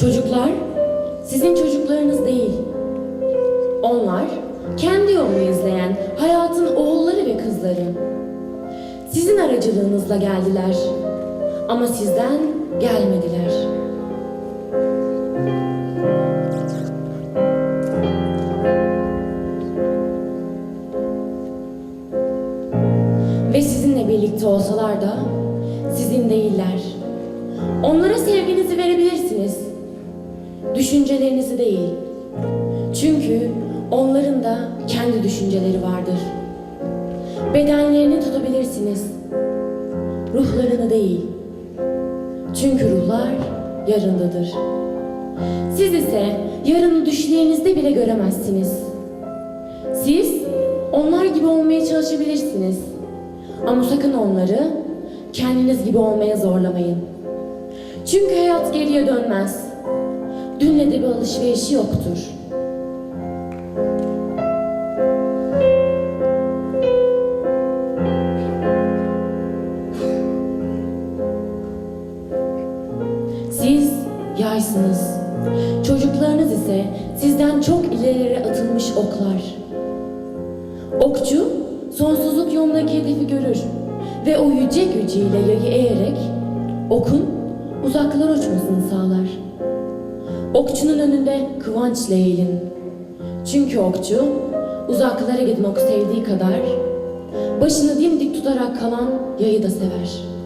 Çocuklar sizin çocuklarınız değil. Onlar kendi yolunu izleyen hayatın oğulları ve kızları. Sizin aracılığınızla geldiler. Ama sizden gelmediler. Ve sizinle birlikte olsalar da sizin değiller. Düşüncelerinizi değil. Çünkü onların da kendi düşünceleri vardır. Bedenlerini tutabilirsiniz. Ruhlarını değil. Çünkü ruhlar yarındadır. Siz ise yarını düşlerinizde bile göremezsiniz. Siz onlar gibi olmaya çalışabilirsiniz. Ama sakın onları kendiniz gibi olmaya zorlamayın. Çünkü hayat geriye dönmez. Dünle de bir alışverişi yoktur. Siz yaysınız. Çocuklarınız ise sizden çok ilerilere atılmış oklar. Okçu sonsuzluk yolundaki hedefi görür ve o yüce gücüyle yayı eğerek okun uzaklara uçmasını sağlar. Okçunun önünde kıvançla eğilin. Çünkü okçu uzaklara gitmek sevdiği kadar başını dimdik tutarak kalan yayı da sever.''